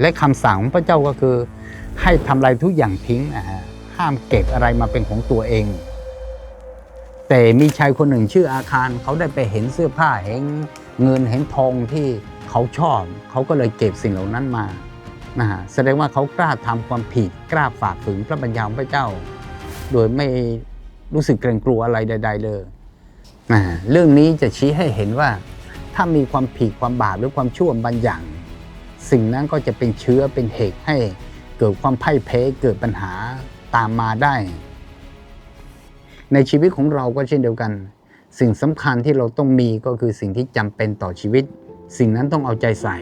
และคำสั่งของพระเจ้าก็คือ ให้ทำลายทุกอย่างทิ้งนะฮะห้ามเก็บอะไรมาเป็นของตัวเอง แต่มีชายคนหนึ่งชื่ออาคารเขาได้ไปเห็นเสื้อผ้าเห็นเงินเห็นทองที่เขาชอบ เขาก็เลยเก็บสิ่งเหล่านั้นมานะฮะแสดงว่าเขากล้าทำความผิดกล้าฝ่าฝืนพระบัญญัติของพระเจ้า โดยไม่รู้สึกเกรงกลัวอะไรใด ๆ เลยนะฮะเรื่องนี้จะชี้ให้เห็นว่าถ้ามีความผิดความบาปหรือความชั่วบางอย่าง สิ่งนั้นก็จะเป็นเชื้อเป็นเหตุให้เกิดความพ่ายแพ้เกิดปัญหาตามมาได้ ในชีวิตของเราก็เช่นเดียวกัน สิ่งสำคัญที่เราต้องมีก็คือสิ่งที่จำเป็นต่อชีวิต สิ่งนั้นต้องเอาใจใส่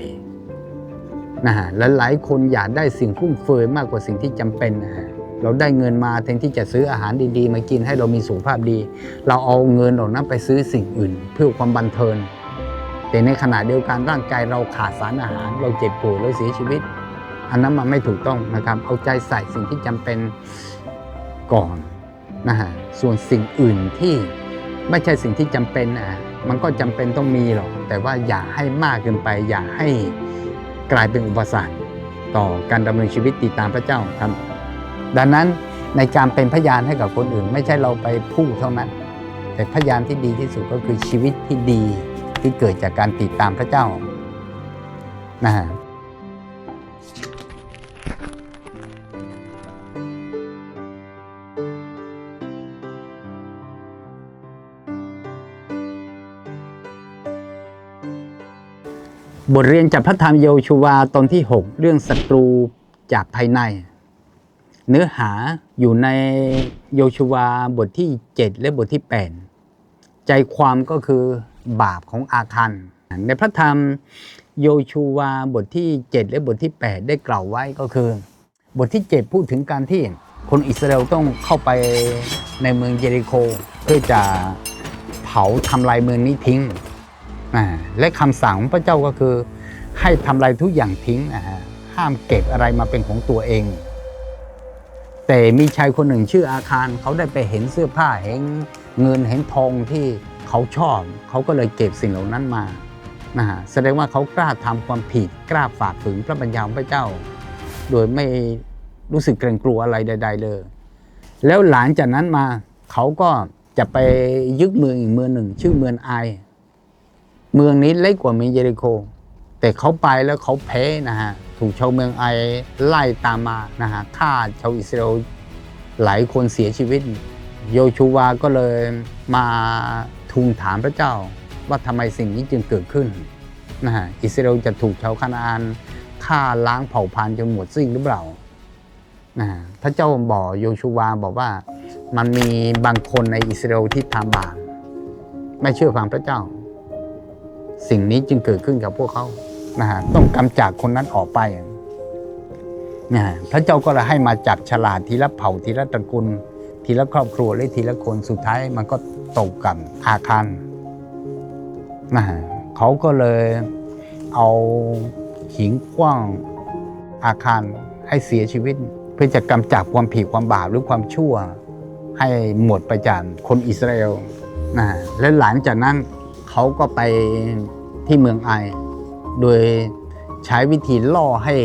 นะฮะและหลายคนอยากได้สิ่งฟุ่มเฟือยมากกว่าสิ่งที่จำเป็นนะฮะเราได้เงินมาแทนที่จะซื้ออาหารดีๆ มากินให้เรามีสุขภาพดี เราเอาเงินเหล่านั้นไปซื้อสิ่งอื่น เพื่อความบันเทิง แต่ในขณะเดียวกันร่างกายเราขาดสารอาหาร เราเจ็บป่วยเราเสียชีวิต อันนั้นมันไม่ถูกต้องนะครับ เอาใจใส่สิ่งที่จำเป็นก่อนนะฮะส่วนสิ่งอื่นที่ไม่ใช่สิ่งที่จำเป็นนะฮะมันก็จำเป็นต้องมีหรอก แต่ว่าอย่าให้มากเกินไป อย่าให้กลายเป็นอุปสรรคต่อการดำเนินชีวิตติดตามพระเจ้าครับ ดังนั้นในการเป็นพยานให้กับคนอื่น ไม่ใช่เราไปพูดเท่านั้น แต่พยานที่ดีที่สุดก็คือชีวิตที่ดี ที่เกิดจากการติดตามพระเจ้านะฮะบทเรียนจากพระธรรมโยชูวาตอนที่ 6 เรื่องศัตรูจากภายใน เนื้อหาอยู่ในโยชูวาบทที่ 7 และบทที่ 8 ใจความก็คือ บาปของอาคัน ในพระธรรมโยชูวาบทที่ 7 และบทที่ 8 ได้กล่าวไว้ก็คือ บทที่ 7 พูดถึงการที่คนอิสราเอลต้องเข้าไปในเมืองเยริโค เพื่อจะเผาทำลายเมืองนี้ทิ้ง และคำสั่งของพระเจ้าก็คือ ให้ทำลายทุกอย่างทิ้งนะฮะห้ามเก็บอะไรมาเป็นของตัวเอง แต่มีชายคนหนึ่งชื่ออาคารเขาได้ไปเห็นเสื้อผ้าเห็นเงินเห็นทองที่ เขาชอบ เขาก็เลยเก็บสิ่งเหล่านั้นมานะฮะแสดงว่าเขากล้าทำความผิด กล้าฝ่าฝืนพระบัญญัติของพระเจ้า โดยไม่รู้สึกเกรงกลัวอะไรใด ๆ เลย แล้วหลังจากนั้นมาเขาก็จะไปยึดเมืองอีกเมืองหนึ่ง ชื่อเมืองไอเมืองนี้เล็กกว่าเมืองเยริโค แต่เขาไปแล้วเขาแพ้นะฮะถูกชาวเมืองไอไล่ตามมานะฮะฆ่าชาวอิสราเอลหลายคนเสียชีวิต โยชูวาก็เลยมา ทูลถามพระเจ้าว่าทำไมสิ่งนี้จึงเกิดขึ้นนะฮะอิสราเอลจะถูกชาวคานาอันฆ่าล้างเผ่าพันธุ์จนหมดสิ้นหรือเปล่านะฮะพระเจ้าบอกโยชูวาบอกว่ามันมีบางคนในอิสราเอลที่ทำบาปไม่เชื่อฟังพระเจ้า สิ่งนี้จึงเกิดขึ้นกับพวกเขานะฮะต้องกำจัดคนนั้นออกไปนะฮะพระเจ้าก็เลยให้มาจับฉลาดทีละเผ่าทีละตระกูลทีละครอบครัวและทีละคนสุดท้ายมันก็ ตกกับอาคารนะฮะเขาก็เลยเอาหินขว้างอาคารให้เสียชีวิต เพื่อจะกำจัดความผิดความบาปหรือความชั่ว ให้หมดไปจากคนอิสราเอลนะและหลังจากนั้นเขาก็ไปที่เมืองไอ โดยใช้วิธีล่อให้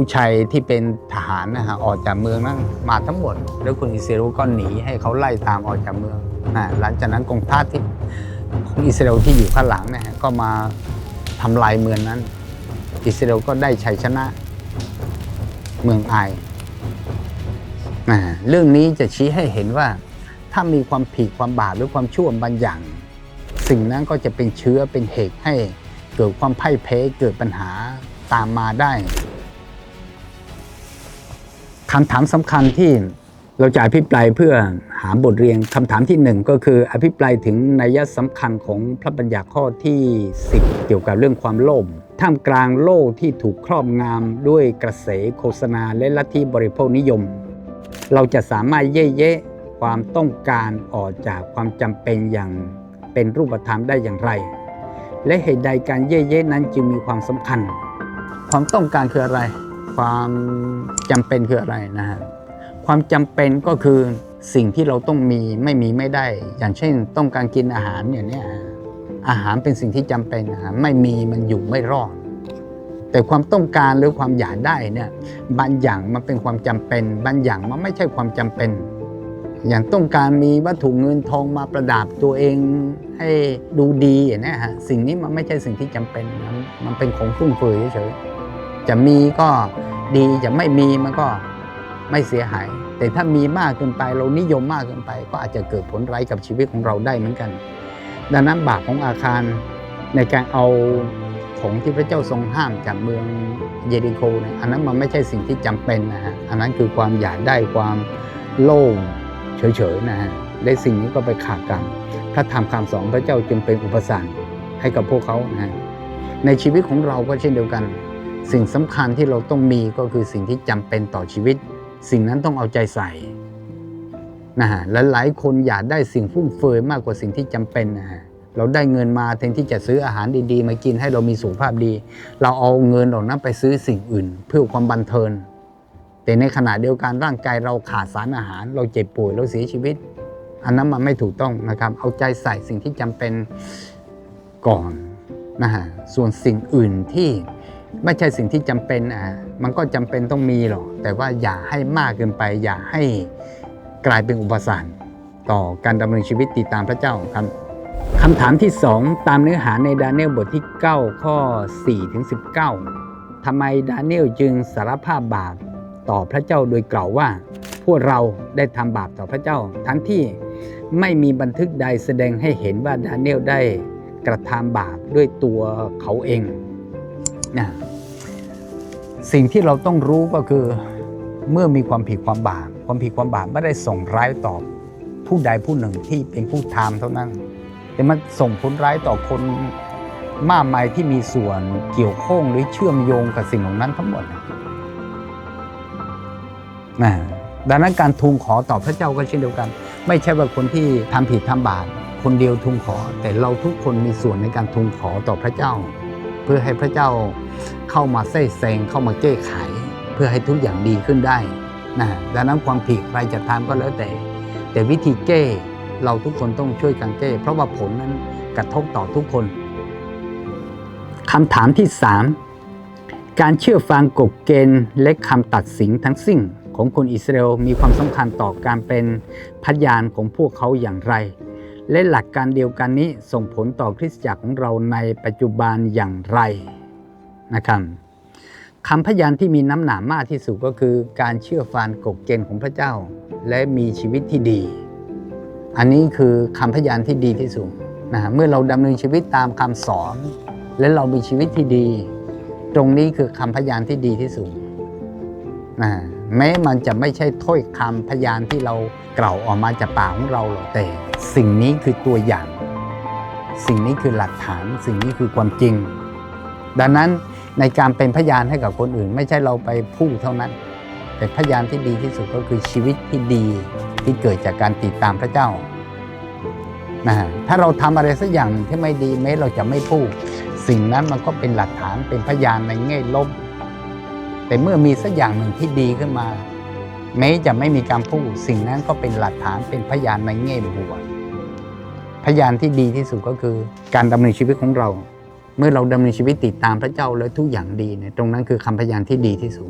ผู้ชายที่เป็นทหารนะฮะออกจากเมืองนั้นมาทั้งหมด แล้วคนอิสราเอลก็หนีให้เขาไล่ตามออกจากเมืองนะหลังจากนั้นกองทัพที่ของอิสราเอลที่อยู่ข้างหลังนะฮะก็มาทำลายเมืองนั้น อิสราเอลก็ได้ชัยชนะเมืองไอนะเรื่องนี้จะชี้ให้เห็นว่าถ้ามีความผิดความบาปหรือความชั่วบางอย่าง สิ่งนั้นก็จะเป็นเชื้อเป็นเหตุให้เกิดความพ่ายแพ้เกิดปัญหาตามมาได้ คำถามสำคัญที่เราจะอภิปรายเพื่อหาบทเรียนคำถามที่หนึ่งก็คืออภิปรายถึงนัยสำคัญของพระบัญญัติข้อที่ 10 เกี่ยวกับเรื่องความโลภท่ามกลางโลกที่ถูกครอบงำด้วยกระแสโฆษณาและลัทธิบริโภคนิยม เราจะสามารถเย่เยะความต้องการออกจากความจำเป็นอย่างเป็นรูปธรรมได้อย่างไร และเหตุใดการเย่เยะนั้นจึงมีความสำคัญ ความต้องการคืออะไร ความจำเป็นคืออะไรนะฮะความจำเป็นก็คือสิ่งที่เราต้องมีไม่มีไม่ได้ อย่างเช่น ต้องการกินอาหารอย่างเนี้ยอาหารเป็นสิ่งที่จำเป็นนะฮะไม่มีมันอยู่ไม่รอดแต่ความต้องการหรือความอยากได้เนี่ยบางอย่างมันเป็นความจำเป็น บางอย่างมันไม่ใช่ความจำเป็น อย่างต้องการมีวัตถุเงินทองมาประดับตัวเองให้ดูดีอย่างนี้ฮะสิ่งนี้มันไม่ใช่สิ่งที่จำเป็นมันเป็นของฟุ่มเฟือยเฉย จะมีก็ดีจะไม่มีมันก็ไม่เสียหาย แต่ถ้ามีมากเกินไปเรานิยมมากเกินไป ก็อาจจะเกิดผลร้ายกับชีวิตของเราได้เหมือนกัน ดังนั้นบาปของอาคารในการเอาของที่พระเจ้าทรงห้ามจากเมืองเยริโคเนี่ยอันนั้นมันไม่ใช่สิ่งที่จำเป็นนะฮะอันนั้นคือความอยากได้ความโลภเฉยๆนะฮะและสิ่งนี้ก็ไปขาดกันพระธรรมคำสอนพระเจ้าจึงเป็นอุปสรรคให้กับพวกเขานะฮะในชีวิตของเราก็เช่นเดียวกัน สิ่งสำคัญที่เราต้องมีก็คือสิ่งที่จำเป็นต่อชีวิต สิ่งนั้นต้องเอาใจใส่นะฮะและหลายคนอยากได้สิ่งฟุ่มเฟือยมากกว่าสิ่งที่จำเป็นนะฮะเราได้เงินมาแทนที่จะซื้ออาหารดีๆ มากินให้เรามีสุขภาพดี เราเอาเงินเหล่านั้นไปซื้อสิ่งอื่น เพื่อความบันเทิงแต่ในขณะเดียวกันร่างกายเราขาดสารอาหาร เราเจ็บป่วยเราเสียชีวิต อันนั้นมันไม่ถูกต้องนะครับ เอาใจใส่สิ่งที่จำเป็นก่อนนะฮะส่วนสิ่งอื่นที่ ไม่ใช่สิ่งที่จำเป็นอะมันก็จำเป็นต้องมีหรอก แต่ว่าอย่าให้มากเกินไป อย่าให้กลายเป็นอุปสรรคต่อการดำเนินชีวิตติดตามพระเจ้าครับคำถามที่ 2 ตามเนื้อหาในดาเนียลบทที่ 9 ข้อ4ถึง19ทำไมดาเนียลจึงสารภาพบาปต่อพระเจ้าโดยกล่าวว่า พวกเราได้ทำบาปต่อพระเจ้า ทั้งที่ไม่มีบันทึกใดแสดงให้เห็นว่าดาเนียลได้กระทำบาปด้วยตัวเขาเอง นะสิ่งที่เราต้องรู้ก็คือเมื่อมีความผิดความบาปความผิดความบาปไม่ได้ส่งร้ายต่อผู้ใดผู้หนึ่งที่เป็นผู้ทำเท่านั้น แต่มันส่งผลร้ายต่อคนมากมายที่มีส่วนเกี่ยวข้องหรือเชื่อมโยงกับสิ่งเหล่านั้นทั้งหมดนะดังนั้นการทูลขอต่อพระเจ้าก็เช่นเดียวกัน ไม่ใช่ว่าคนที่ทำผิดทำบาปคนเดียวทูลขอ แต่เราทุกคนมีส่วนในการทูลขอต่อพระเจ้า พื่อให้พระเจ้าเข้ามาแทรกแซงเข้ามาแก้ไข เพื่อให้ทุกอย่างดีขึ้นได้นะดังนั้นความผิดใครจะทำก็แล้วแต่ แต่วิธีแก้เราทุกคนต้องช่วยกันแก้ เพราะว่าผลนั้นกระทบต่อทุกคนคำถามที่ 3 การเชื่อฟังกฎเกณฑ์และคำตัดสินทั้งสิ้นของคนอิสราเอลมีความสำคัญต่อการเป็นพยานของพวกเขาอย่างไร และหลักการเดียวกันนี้ส่งผลต่อคริสตจักรของเราในปัจจุบันอย่างไรนะครับคำพยานที่มีน้ำหนามากที่สุดก็คือการเชื่อฟังกฎเกณฑ์ของพระเจ้า และมีชีวิตที่ดี อันนี้คือคำพยานที่ดีที่สุดนะฮะเมื่อเราดำเนินชีวิตตามคำสอน และเรามีชีวิตที่ดี ตรงนี้คือคำพยานที่ดีที่สุดนะ แม้มันจะไม่ใช่ถ้อยคำพยานที่เรากล่าวออกมาจากปากของเราหรอกแต่ สิ่งนี้คือตัวอย่าง สิ่งนี้คือหลักฐาน สิ่งนี้คือความจริง ดังนั้นในการเป็นพยานให้กับคนอื่น ไม่ใช่เราไปพูดเท่านั้น แต่พยานที่ดีที่สุดก็คือชีวิตที่ดีที่เกิดจากการติดตามพระเจ้านะฮะถ้าเราทำอะไรสักอย่างหนึ่งที่ไม่ดีแม้เราจะไม่พูด สิ่งนั้นมันก็เป็นหลักฐานเป็นพยานในแง่ลบ แต่เมื่อมีสักอย่างหนึ่งที่ดีขึ้นมา แม้จะไม่มีการพูดสิ่งนั้นก็เป็นหลักฐานเป็นพยานในแง่บวกพยานที่ดีที่สุดก็คือการดำเนินชีวิตของเรา เมื่อเราดำเนินชีวิตติดตามพระเจ้าแล้วทุกอย่างดีเนี่ยตรงนั้นคือคำพยานที่ดีที่สุด